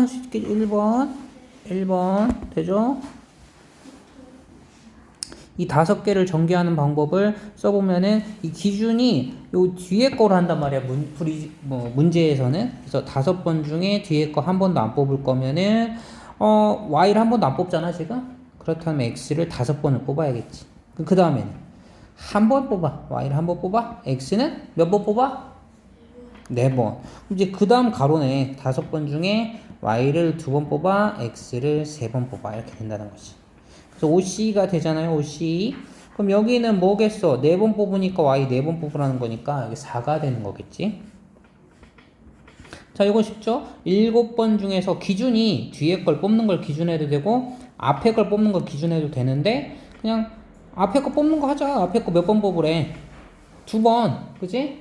할 수 있겠지 1번 1번 되죠? 이 다섯 개를 전개하는 방법을 써보면은 이 기준이 요 뒤에 거로 한단 말이야 문, 프리, 뭐 문제에서는 그래서 다섯 번 중에 뒤에 거 한 번도 안 뽑을 거면은 어 y를 한 번도 안 뽑잖아 지금 그렇다면 x를 다섯 번을 뽑아야겠지 그 다음에는 한 번 뽑아 y를 한 번 뽑아 x는 몇 번 뽑아 네 번. 이제 그 다음 가로네. 다섯 번 중에 y를 두 번 뽑아, x를 세 번 뽑아. 이렇게 된다는 거지. 그래서 OC가 되잖아요, OC. 그럼 여기는 뭐겠어? 네 번 뽑으니까 y 네 번 뽑으라는 거니까 여기 4가 되는 거겠지. 자, 이거 쉽죠? 일곱 번 중에서 기준이 뒤에 걸 뽑는 걸 기준해도 되고, 앞에 걸 뽑는 걸 기준해도 되는데, 그냥 앞에 거 뽑는 거 하자. 앞에 거 몇 번 뽑으래? 두 번. 그지?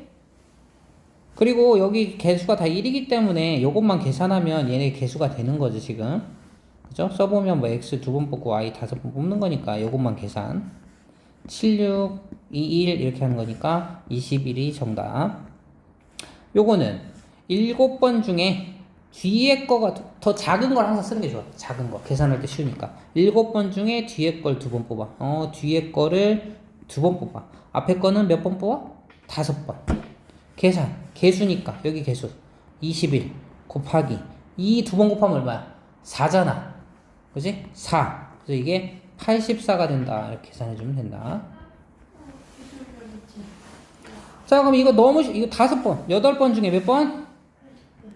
그리고 여기 개수가 다 1이기 때문에 이것만 계산하면 얘네 개수가 되는 거지 지금. 그죠? 써보면 뭐 x 두 번 뽑고 y 다섯 번 뽑는 거니까 이것만 계산. 7, 6, 2, 1 이렇게 하는 거니까 21이 정답. 요거는 7번 중에 뒤에 거가 더- 더 작은 걸 항상 쓰는 게 좋아. 작은 거. 계산할 때 쉬우니까. 7번 중에 뒤에 걸 두 번 뽑아. 어 뒤에 거를 두 번 뽑아. 앞에 거는 몇 번 뽑아? 다섯 번 계산 개수니까. 여기 개수. 21 곱하기 이 두 번 곱하면 얼마야? 4잖아. 그지? 4 그래서 이게 84가 된다. 이렇게 계산해주면 된다. 자 그럼 이거 너무 쉬- 이거 다섯 번. 여덟 번 중에 몇 번?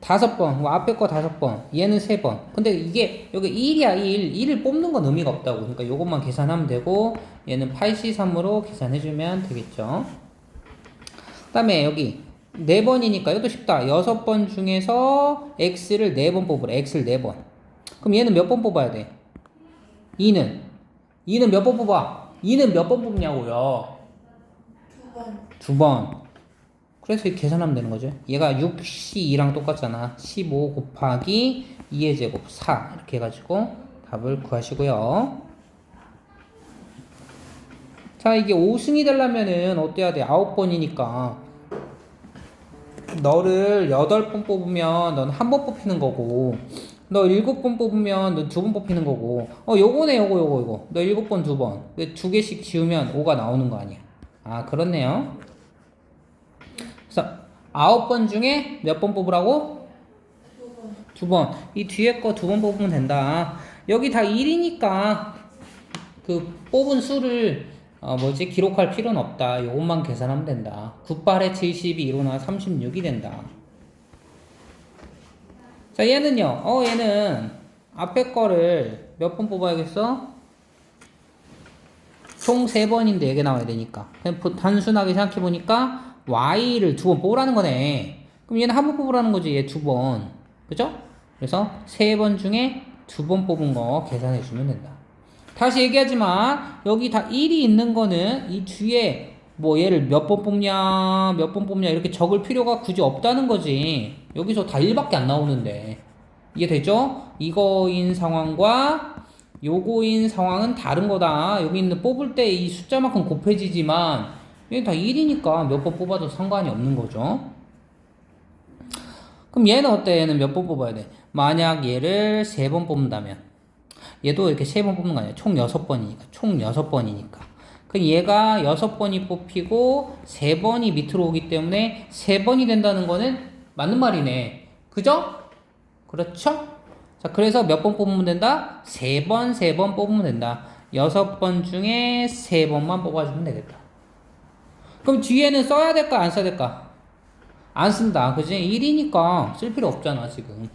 다섯 번. 뭐 앞에 거 다섯 번. 얘는 세 번. 근데 이게 여기 1이야 1 1을 뽑는 건 의미가 없다고. 그러니까 요것만 계산하면 되고 얘는 83으로 계산해주면 되겠죠. 그 다음에 여기 네 번이니까 이것도 쉽다. 여섯 번 중에서 x를 네 번 뽑으래. x를 네 번. 그럼 얘는 몇 번 뽑아야 돼? 2는 2는 몇 번 뽑아? 2는 몇 번 뽑냐고요? 두 번. 두 번. 그래서 계산하면 되는 거죠. 얘가 6시 2랑 똑같잖아. 15 곱하기 2의 제곱 4 이렇게 해가지고 답을 구하시고요. 자 이게 5승이 되려면은 어때야 돼? 9번이니까 너를 8번 뽑으면 넌 한 번 뽑히는 거고 너 7번 뽑으면 넌두번 뽑히는 거고 어 요거네 요거 요거 요거 너 7번 두번 두 개씩 지우면 5가 나오는 거 아니야 아 그렇네요 그래서 9번 중에 몇 번 뽑으라고? 두 번. 두 번. 이 뒤에 거 두 번 뽑으면 된다. 여기 다 1이니까 그 뽑은 수를 어 뭐지 기록할 필요는 없다. 요것만 계산하면 된다. 9발에 70이 일어나 36이 된다. 자 얘는요. 어 얘는 앞에 거를 몇 번 뽑아야겠어? 총 3번인데 이게 나와야 되니까. 그냥 보- 단순하게 생각해 보니까 y를 두 번 뽑으라는 거네. 그럼 얘는 한 번 뽑으라는 거지. 얘 두 번. 그죠? 그래서 세 번 중에 두 번 뽑은 거 계산해 주면 된다. 다시 얘기하지만 여기 다 1이 있는 거는 이 뒤에 뭐 얘를 몇 번 뽑냐 몇 번 뽑냐 이렇게 적을 필요가 굳이 없다는 거지. 여기서 다 1밖에 안 나오는데. 이해되죠? 이거인 상황과 요거인 상황은 다른 거다. 여기 있는 뽑을 때 이 숫자만큼 곱해지지만 얘다 1이니까 몇 번 뽑아도 상관이 없는 거죠. 그럼 얘는 어때? 얘는 몇 번 뽑아야 돼? 만약 얘를 세 번 뽑는다면 얘도 이렇게 세 번 뽑는 거 아니야? 총 여섯 번이니까 총 여섯 번이니까 그럼 얘가 여섯 번이 뽑히고 세 번이 밑으로 오기 때문에 세 번이 된다는 거는 맞는 말이네 그죠? 그렇죠? 자 그래서 몇 번 뽑으면 된다? 세 번 세 번 뽑으면 된다 여섯 번 중에 세 번만 뽑아주면 되겠다 그럼 뒤에는 써야 될까 안 써야 될까? 안 쓴다. 그지? 1이니까 쓸 필요 없잖아, 지금.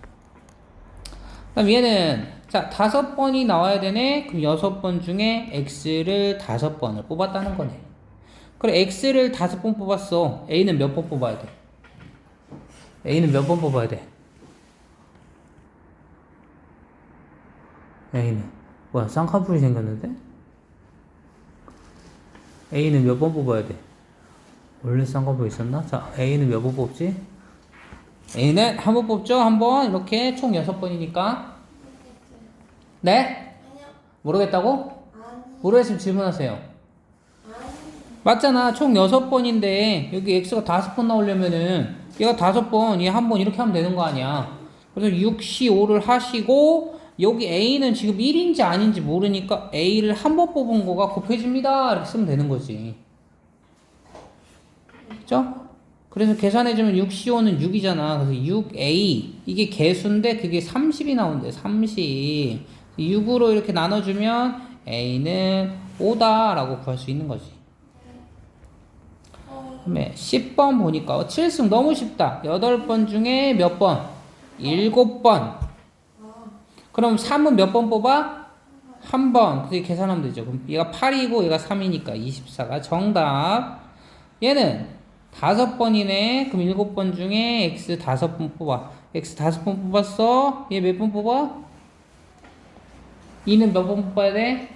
그럼 얘는, 자, 다섯 번이 나와야 되네? 그럼 여섯 번 중에 x를 다섯 번을 뽑았다는 거네. 그래, x를 다섯 번 뽑았어. a는 몇 번 뽑아야 돼? a는 몇 번 뽑아야 돼? a는. 뭐야, 쌍꺼풀이 생겼는데? a는 몇 번 뽑아야 돼? 원래 쌍꺼풀 있었나? 자, A는 몇 번 뽑지? A는 한 번 뽑죠? 한 번. 이렇게 총 여섯 번이니까. 네? 모르겠다고? 모르겠으면 질문하세요. 맞잖아. 총 여섯 번인데, 여기 X가 다섯 번 나오려면은, 얘가 다섯 번, 얘 한 번 이렇게 하면 되는 거 아니야. 그래서 6C5를 하시고 여기 A는 지금 1인지 아닌지 모르니까 A를 한 번 뽑은 거가 곱해집니다. 이렇게 쓰면 되는 거지. 그죠? 그래서 계산해주면 6C5는 6이잖아. 그래서 6A. 이게 개수인데 그게 30이 나온대. 30. 6으로 이렇게 나눠주면 A는 5다라고 구할 수 있는 거지. 어, 그다음에 10번 보니까 7승 너무 쉽다. 8번 중에 몇 번? 7번. 그럼 3은 몇 번 뽑아? 한 번. 그렇게 계산하면 되죠. 그럼 얘가 8이고 얘가 3이니까 24가 정답. 얘는 다섯 번이네. 그럼 일곱 번 중에 x 다섯 번 뽑아. x 다섯 번 뽑았어. 얘 몇 번 뽑아? 2는 몇 번 뽑아야 돼?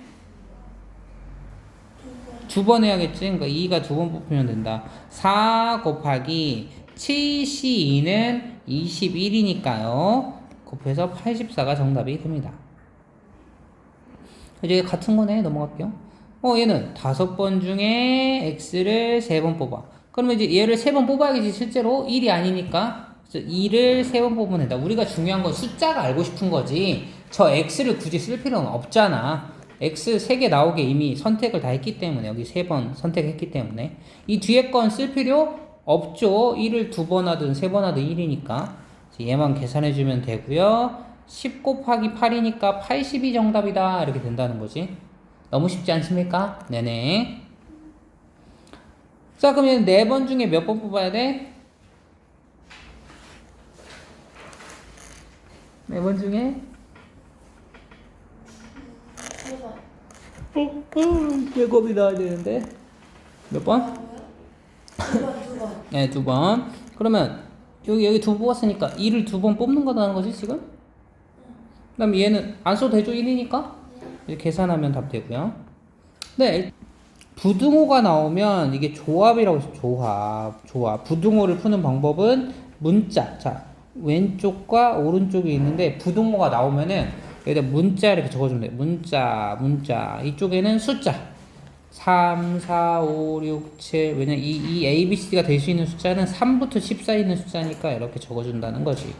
두 번 해야겠지. 그러니까 2가 두 번 뽑히면 된다. 4 곱하기 7C2는 21이니까요. 곱해서 84가 정답이 됩니다. 이제 같은 거네. 넘어갈게요. 어, 얘는 다섯 번 중에 x를 세 번 뽑아. 그러면 이제 얘를 세 번 뽑아야겠지. 실제로 1이 아니니까. 그래서 2를 세 번 뽑으면 된다. 우리가 중요한 건 숫자가 알고 싶은 거지. 저 x를 굳이 쓸 필요는 없잖아. x 세개 나오게 이미 선택을 다 했기 때문에 여기 세 번 선택했기 때문에 이 뒤에 건 쓸 필요 없죠. 1을 두 번 하든 세 번 하든 1이니까 얘만 계산해 주면 되고요. 10 곱하기 8이니까 82 정답이다 이렇게 된다는 거지. 너무 쉽지 않습니까? 네네. 자 그러면 네번 중에 몇 번 뽑아야 돼? 네 번 중에. 어, 제곱이 나와야 되는데 몇 번? 두 번, 두 번. 네, 두 번. 그러면 여기 여기 두 번 뽑았으니까 2를 두 번 뽑는 거다는 거지 지금? 그다음 얘는 안 써도 되죠 1이니까 이렇게 계산하면 답 되고요. 네, 부등호가 나오면 이게 조합이라고 해서 조합, 조합. 부등호를 푸는 방법은 문자. 자, 왼쪽과 오른쪽이 있는데 부등호가 나오면은 여기다 문자 이렇게 적어주면 돼. 문자, 문자. 이쪽에는 숫자. 3, 4, 5, 6, 7. 왜냐면 이, 이 A, B, C가 될 수 있는 숫자는 3부터 10 사이 있는 숫자니까 이렇게 적어준다는 거지.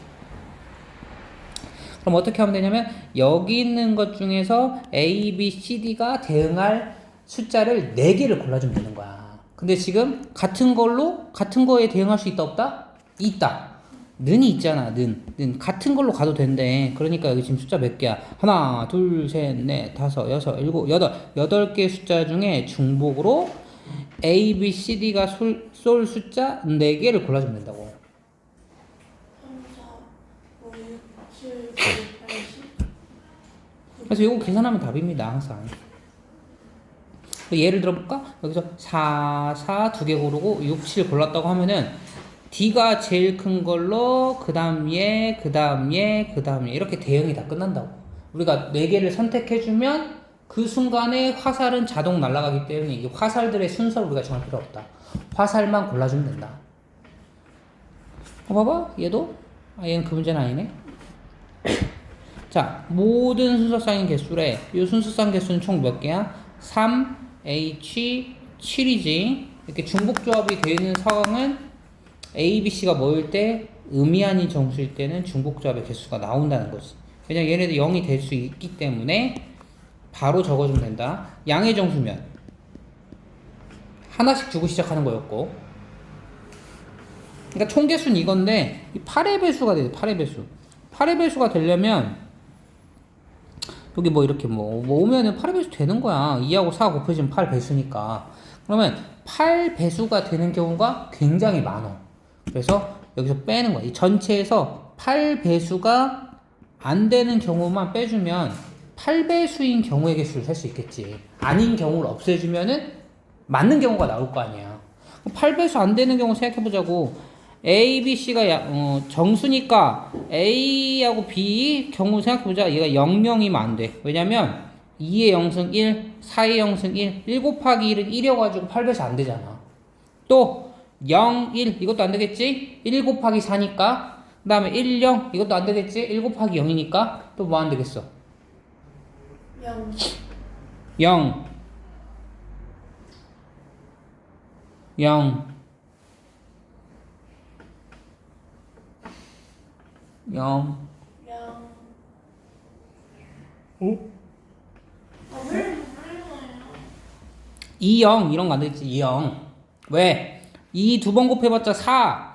그럼 어떻게 하면 되냐면 여기 있는 것 중에서 A, B, C, D가 대응할 숫자를 4개를 골라주면 되는 거야. 근데 지금 같은 걸로 같은 거에 대응할 수 있다 없다? 있다. 는이 있잖아. 는. 는 같은 걸로 가도 된대. 그러니까 여기 지금 숫자 몇 개야? 하나, 둘, 셋, 넷, 다섯, 여섯, 일곱, 여덟. 여덟 개 숫자 중에 중복으로 A, B, C, D가 쏠, 쏠 숫자 4개를 골라주면 된다고. 3, 4, 5, 6, 7, 8, 10. 그래서 이거 계산하면 답입니다, 항상. 예를 들어볼까? 여기서 4, 4 두 개 고르고 6, 7 골랐다고 하면은 D가 제일 큰 걸로 그 다음 얘, 그 다음 얘, 그 다음 얘 이렇게 대응이 다 끝난다고. 우리가 네 개를 선택해주면 그 순간에 화살은 자동 날아가기 때문에 이 화살들의 순서를 우리가 정할 필요 없다. 화살만 골라주면 된다. 어, 봐봐. 얘도? 아, 얘는 그 문제는 아니네. 자, 모든 순서쌍인 개수래. 이 순서쌍 개수는 총 몇 개야? 3, H, 7이지. 이렇게 중복 조합이 되는 상황은 A, B, C가 뭐일 때 의미 아닌 정수일 때는 중복 조합의 개수가 나온다는 거지. 왜냐면 얘네들 0이 될 수 있기 때문에 바로 적어주면 된다. 양의 정수면 하나씩 주고 시작하는 거였고. 그러니까 총 개수는 이건데 이 8의 배수가 돼. 8의 배수. 8의 배수가 되려면 여기 뭐 이렇게 뭐, 뭐 오면은 8의 배수 되는 거야. 2하고 4 곱해지면 8 배수니까. 그러면 8 배수가 되는 경우가 굉장히 많아. 그래서 여기서 빼는 거야. 이 전체에서 8 배수가 안 되는 경우만 빼주면 8배수인 경우의 개수를 셀 수 있겠지. 아닌 경우를 없애주면은 맞는 경우가 나올 거 아니야. 8배수 안 되는 경우 생각해보자고. A, B, C가 야, 어, 정수니까 A하고 B 경우 생각해보자. 얘가 0, 0이면 안 돼. 왜냐면 2의 0승 1, 4의 0승 1, 1 곱하기 1은 1이어가지고 8배수 안 되잖아. 또 0, 1 이것도 안 되겠지? 1 곱하기 4니까 그 다음에 1, 0 이것도 안 되겠지? 1 곱하기 0이니까 또 뭐 안 되겠어? 0. 0 0 0 아, 왜 이러는 거예요? 2, 0 이런 거 안 되겠지 2, 0 왜? 2두번 곱해봤자 4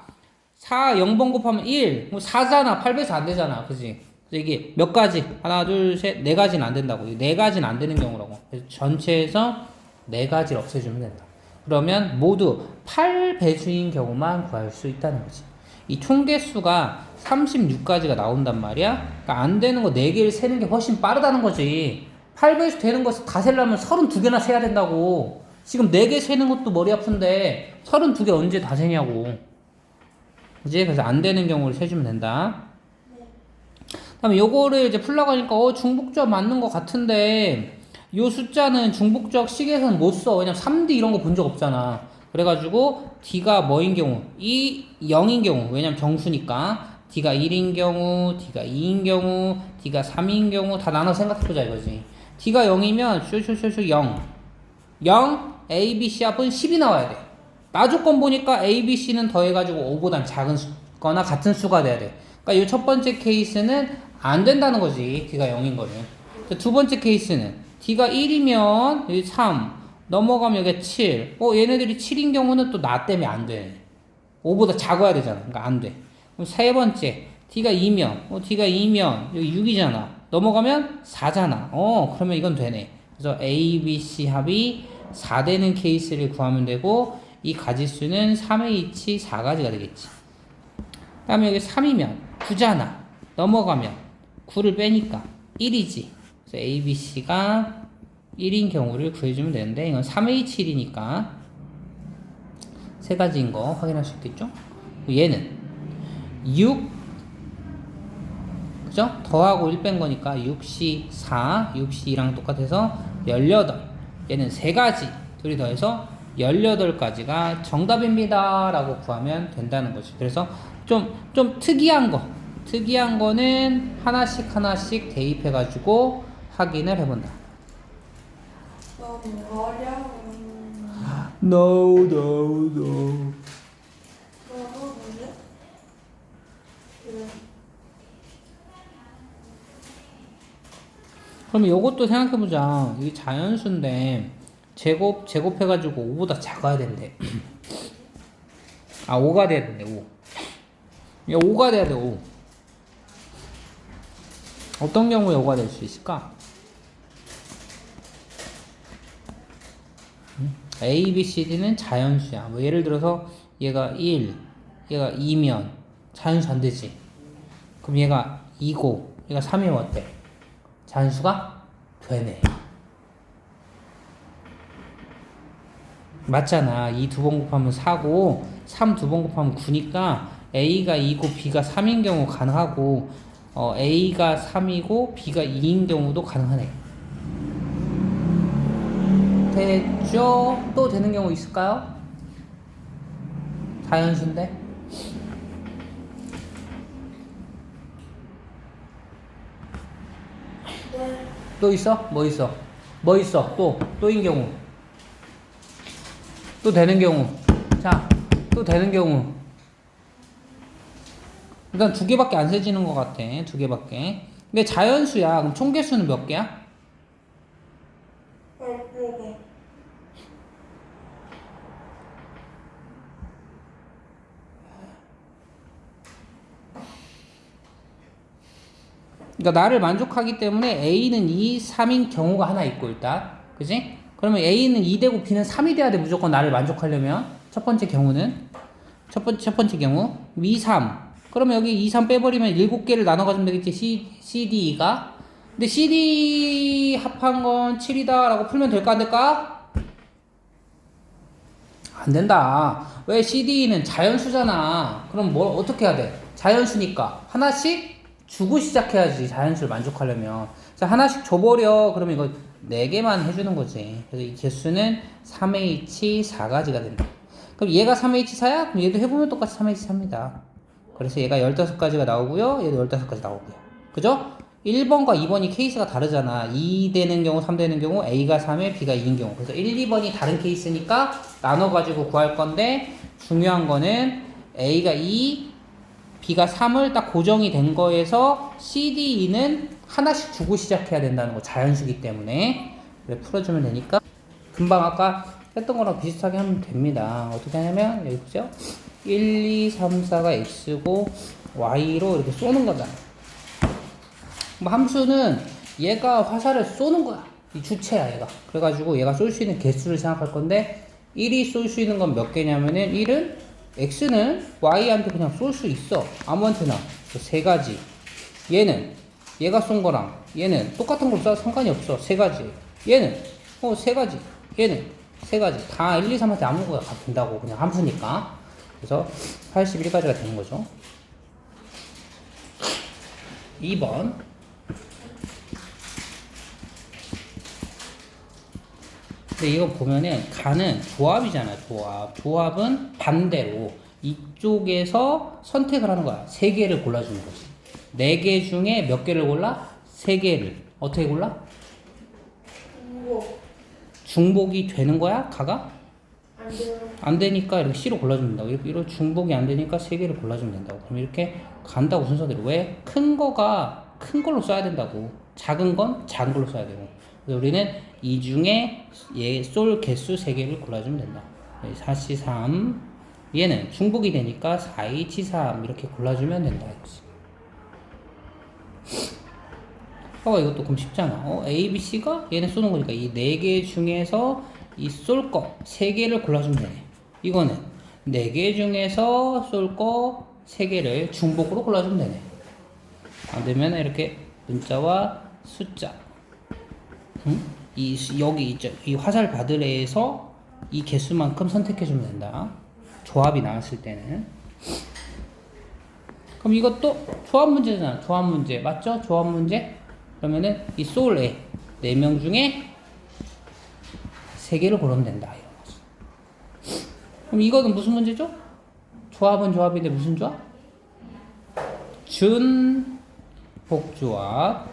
4 0번 곱하면 1뭐 4잖아. 8배수 안 되잖아. 그지? 그래서 이게 몇 가지? 하나 둘셋네 가지는 안 된다고. 네 가지는 안 되는 경우라고. 그래서 전체에서 네 가지를 없애주면 된다. 그러면 모두 8배수인 경우만 구할 수 있다는 거지. 이 총개수가 36가지가 나온단 말이야 그러니까 안 되는 거 4개를 세는 게 훨씬 빠르다는 거지 8배수 되는 것을 다 세려면 32개나 세야 된다고. 지금 4개 세는 것도 머리 아픈데 32개 언제 다 세냐고. 그지? 그래서 안 되는 경우를 세주면 된다. 그다음에 요거를 이제 풀라고 하니까 어 중복적 맞는 것 같은데 요 숫자는 중복적 식에서는 못 써. 왜냐면 3D 이런 거 본 적 없잖아. 그래가지고 D가 뭐인 경우? 이 0인 경우. 왜냐면 정수니까. D가 1인 경우, D가 2인 경우, D가 3인 경우 다 나눠 생각해보자 이거지. D가 0이면 쇼쇼쇼쇼 0. 0, A, B, C 합은 10이 나와야 돼. 나 조건 보니까 A, B, C는 더해가지고 5보단 작은 수, 거나 같은 수가 돼야 돼. 그러니까 이 첫 번째 케이스는 안 된다는 거지. D가 0인 거는. 자, 두 번째 케이스는 D가 1이면 여기 3 넘어가면 여기 7. 어 얘네들이 7인 경우는 또 나 때문에 안 돼. 5보다 작아야 되잖아. 그러니까 안 돼. 세 번째 D가 2면 어 D가 2면 여기 6이잖아. 넘어가면 4잖아. 어 그러면 이건 되네. 그래서 A, B, C 합이 4 되는 케이스를 구하면 되고 이 가지수는 3의 2치 4가지가 되겠지. 그 다음에 여기 3이면 9잖아. 넘어가면 9를 빼니까 1이지. 그래서 A, B, C가 1인 경우를 구해주면 되는데 이건 3의 7이니까 세 가지인 거 확인할 수 있겠죠? 얘는 6 그죠? 더하고 1 뺀 거니까 6C 4, 6C 2랑 똑같아서 18 얘는 세 가지 둘이 더해서 18가지가 정답입니다 라고 구하면 된다는 거지. 그래서 좀, 좀 특이한 거. 특이한 거는 하나씩 하나씩 대입해 가지고 확인을 해본다. 너무 어려워. No, no, no 그러면 이것도 생각해보자. 이게 자연수인데 제곱 제곱해가지고 5보다 작아야 된대. 아 5가 돼야 된대 5. 야 5가 돼야 돼 5. 어떤 경우에 5가 될 수 있을까? 음, A, B, C, D는 자연수야. 뭐 예를 들어서 얘가 1, 얘가 2면 자연수 안 되지. 그럼 얘가 2고 얘가 3이면 어때? 잔수가 되네. 맞잖아. 2 두 번 곱하면 4고 3 두 번 곱하면 9니까 A가 2고 B가 3인 경우 가능하고 어, A가 3이고 B가 2인 경우도 가능하네. 됐죠? 또 되는 경우 있을까요? 자연수인데? 네. 또 있어? 뭐 있어? 뭐 있어? 또 또인 경우 또 되는 경우 자 또 되는 경우 일단 두 개밖에 안 세지는 것 같아 두 개밖에 근데 자연수야 그럼 총 개수는 몇 개야? 열두 그러니까 나를 만족하기 때문에 A는 2, 3인 경우가 하나 있고 일단. 그지? 그러면 A는 2 되고 B는 3이 돼야 돼 무조건 나를 만족하려면. 첫 번째 경우는? 첫 번째 첫 번째 경우? 2, 3 그러면 여기 2, 3 빼버리면 7개를 나눠 가지면 되겠지 C, C, D가? 근데 C, D 합한 건 7이다 라고 풀면 될까 안 될까? 안 된다. 왜 C, D는 자연수잖아. 그럼 뭘 어떻게 해야 돼? 자연수니까. 하나씩 주고 시작해야지 자연수를 만족하려면. 자 하나씩 줘버려. 그러면 이거 4개만 해주는 거지. 그래서 이 개수는 3H 4가지가 된다. 그럼 얘가 3H 4야? 그럼 얘도 해보면 똑같이 3H 4입니다. 그래서 얘가 15가지가 나오고요. 얘도 15가지 나오고요. 그죠? 1번과 2번이 케이스가 다르잖아. 2 되는 경우 3 되는 경우 A가 3에 B가 2인 경우. 그래서 1, 2번이 다른 케이스니까 나눠가지고 구할 건데 중요한 거는 A가 2 B가 3을 딱 고정이 된 거에서 CD, E는 하나씩 주고 시작해야 된다는 거 자연수기 때문에 그래 풀어주면 되니까 금방 아까 했던 거랑 비슷하게 하면 됩니다. 어떻게 하냐면 여기 보세요. 1, 2, 3, 4가 X고 Y로 이렇게 쏘는 거잖아. 뭐 함수는 얘가 화살을 쏘는 거야. 이 주체야, 얘가. 그래가지고 얘가 쏠 수 있는 개수를 생각할 건데, 1이 쏠 수 있는 건 몇 개냐면은, 1은, X는 Y한테 그냥 쏠 수 있어. 아무한테나. 그세 가지. 얘는, 얘가 쏜 거랑, 얘는 똑같은 걸 쏴도 상관이 없어. 세 가지. 얘는, 어, 세 가지. 얘는, 세 가지. 다 1, 2, 3한테 아무거나 다 된다고. 그냥 함수니까. 그래서 81가지가 되는 거죠. 2번. 근데 이거 보면은 가는 조합이잖아 조합. 조합은 반대로 이쪽에서 선택을 하는 거야. 세 개를 골라주는 거지. 네 개 중에 몇 개를 골라? 세 개를. 어떻게 골라? 중복. 중복이 되는 거야 가가? 안 돼요. 안 되니까 이렇게 C로 골라주면 된다고. 이렇게 이런 중복이 안 되니까 세 개를 골라주면 된다고. 그럼 이렇게 간다고 순서대로. 왜? 큰 거가 큰 걸로 써야 된다고 작은 건 작은 걸로 써야 되고. 그래서 우리는 이 중에 얘쏠 개수 세 개를 골라주면 된다. 4C 3 얘는 중복이 되니까 4, 2, 7, 3 이렇게 골라주면 된다 이거지. 봐봐 이것도 그럼 쉽잖아. 어, A, B, C가 얘네 쏘는 거니까 이네개 중에서 이 쏠거세 개를 골라주면 되네. 이거는 네개 중에서 쏠거세 개를 중복으로 골라주면 되네. 안 되면 이렇게 문자와 숫자. 응? 이 수- 여기 있죠. 이 화살 바드레에서 이 개수만큼 선택해주면 된다. 조합이 나왔을 때는. 그럼 이것도 조합 문제잖아. 조합 문제. 맞죠? 조합 문제? 그러면은 이 소울에 네명 중에 세 개를 고르면 된다. 이런 거지. 그럼 이거는 무슨 문제죠? 조합은 조합인데 무슨 조합? 준 복조합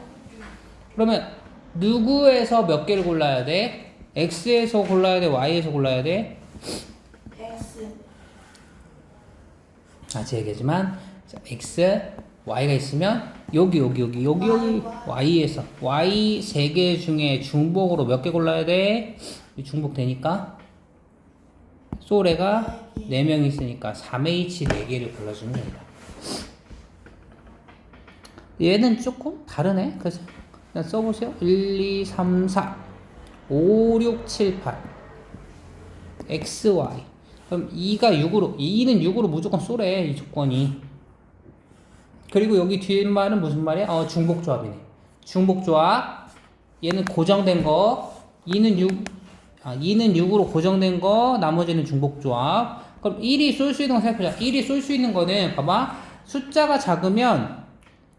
그러면 누구에서 몇 개를 골라야 돼? X에서 골라야 돼? Y에서 골라야 돼? X. 아직 얘기하지만 자, X, Y가 있으면 여기 여기 여기 여기 여기 Y에서 Y 세 개 중에 중복으로 몇 개 골라야 돼? 이 중복 되니까 소레가 4명 있으니까 3H 4개를 골라주면 된다. 얘는 조금 다르네. 그래서 그냥 써보세요. 1, 2, 3, 4, 5, 6, 7, 8. X, Y. 그럼 2가 6으로, 2는 6으로 무조건 쏘래, 이 조건이. 그리고 여기 뒤에 말은 무슨 말이야? 어, 중복조합이네. 중복조합. 얘는 고정된 거. 2는 6, 아, 2는 6으로 고정된 거, 나머지는 중복조합. 그럼 1이 쏠 수 있는 거 생각해보자. 1이 쏠 수 있는 거는, 봐봐. 숫자가 작으면,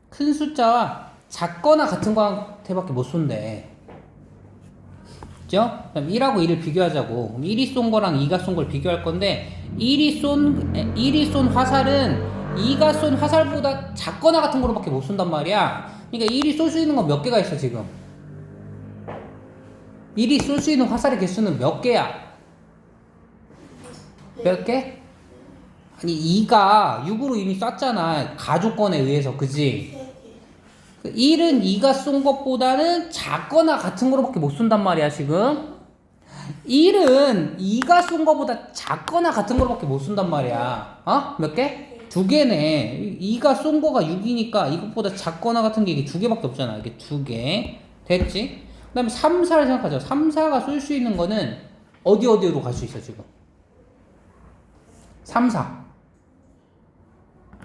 큰 숫자와 작거나 같은 거한테밖에 못 쏜대. 그죠? 그럼 1하고 2를 비교하자고. 그럼 1이 쏜 거랑 2가 쏜 걸 비교할 건데, 1이 쏜, 1이 쏜 화살은 2가 쏜 화살보다 작거나 같은 거로밖에 못 쏜단 말이야. 그러니까 1이 쏠 수 있는 건 몇 개가 있어, 지금? 1이 쏠 수 있는 화살의 개수는 몇 개야? 몇 개? 아니, 2가 6으로 이미 쐈잖아. 가족권에 의해서, 그지? 세 개. 그 1은 2가 쏜 것보다는 작거나 같은 거로밖에 못 쏜단 말이야, 지금. 1은 2가 쏜 것보다 작거나 같은 거로밖에 못 쏜단 말이야. 어? 몇 개? 두 개네. 2가 쏜 거가 6이니까 이것보다 작거나 같은 게 이게 두 개밖에 없잖아. 이게 두 개. 됐지? 그 다음에 3, 4를 생각하죠. 3, 4가 쏠 수 있는 거는 어디 어디로 갈 수 있어, 지금? 3, 4.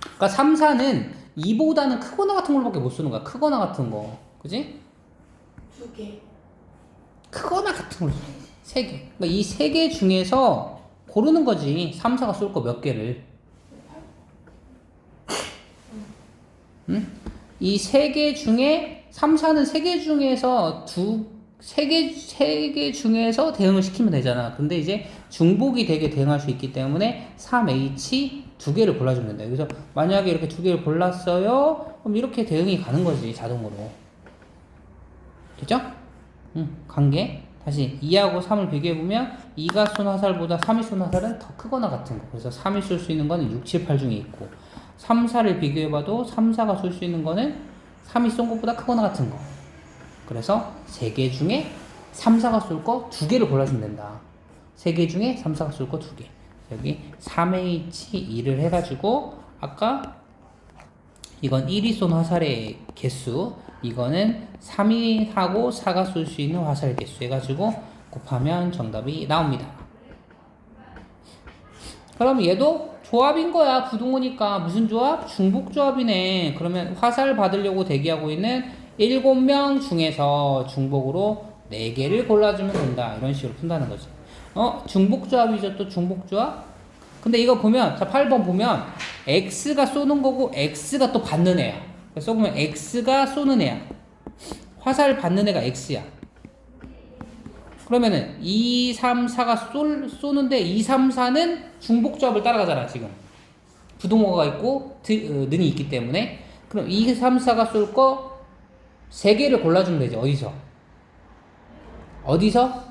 그러니까 3, 4는 2보다는 크거나 같은 걸로밖에 못 쓰는 거야. 크거나 같은 거. 그지? 두 개. 크거나 같은 걸로 세 개. 그러니까 이 세 개 중에서 고르는 거지. 3, 4가 쏠 거 몇 개를. 응? 이 세 개 중에 3, 4는 세 개 중에서 두 세개 세 개 중에서 대응을 시키면 되잖아. 근데 이제 중복이 되게 대응할 수 있기 때문에 3H 두 개를 골라주면 된다. 그래서 만약에 이렇게 두 개를 골랐어요. 그럼 이렇게 대응이 가는 거지 자동으로. 됐죠? 응, 관계. 다시 2하고 3을 비교해보면 2가 쏜 화살보다 3이 쏜 화살은 더 크거나 같은 거. 그래서 3이 쏠수 있는 거는 6, 7, 8 중에 있고 3, 4를 비교해봐도 3, 4가 쏠수 있는 거는 3이 쏜 것보다 크거나 같은 거. 그래서 3개 중에 3, 4가 쏠 거 2개를 골라주면 된다. 3개 중에 3, 4가 쏠 거 2개. 여기 3H2를 해가지고 아까 이건 1이 쏜 화살의 개수 이거는 3이 하고 4가 쏠 수 있는 화살의 개수 해가지고 곱하면 정답이 나옵니다. 그럼 얘도 조합인 거야. 부동호니까. 무슨 조합? 중복 조합이네. 그러면 화살 받으려고 대기하고 있는 7명 중에서 중복으로 4개를 골라주면 된다. 이런 식으로 푼다는 거지 어? 중복 조합이죠 또 중복 조합? 근데 이거 보면 자 8번 보면 X가 쏘는 거고 X가 또 받는 애야. 그래서 보면 X가 쏘는 애야. 화살 받는 애가 X야. 그러면은 2, 3, 4가 쏠, 쏘는데 2, 3, 4는 중복 조합을 따라가잖아 지금. 부동호가 있고 드, 어, 는이 있기 때문에. 그럼 2, 3, 4가 쏠 거 3개를 골라주면 되지 어디서? 어디서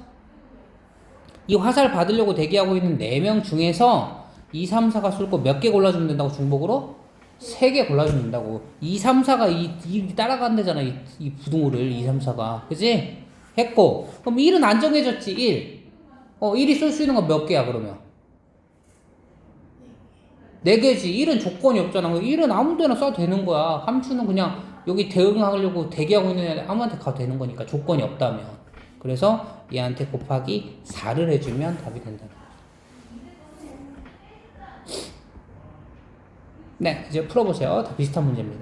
이 화살 받으려고 대기하고 있는 4명 중에서 2, 3, 4가 쏠 거 몇 개 골라주면 된다고 중복으로? 3개 골라주면 된다고. 2, 3, 4가 이, 이 따라간대잖아 이, 이 부동호를 2, 3, 4가. 그지? 했고. 그럼 1은 안 정해졌지 1 어, 1이 쏠 수 있는 건 몇 개야 그러면? 4개지. 1은 조건이 없잖아. 1은 아무 데나 써도 되는 거야. 함수는 그냥 여기 대응하려고 대기하고 있는 애 아무한테 가도 되는 거니까 조건이 없다면. 그래서 얘한테 곱하기 4를 해주면 답이 된다 네 이제 풀어보세요. 다 비슷한 문제입니다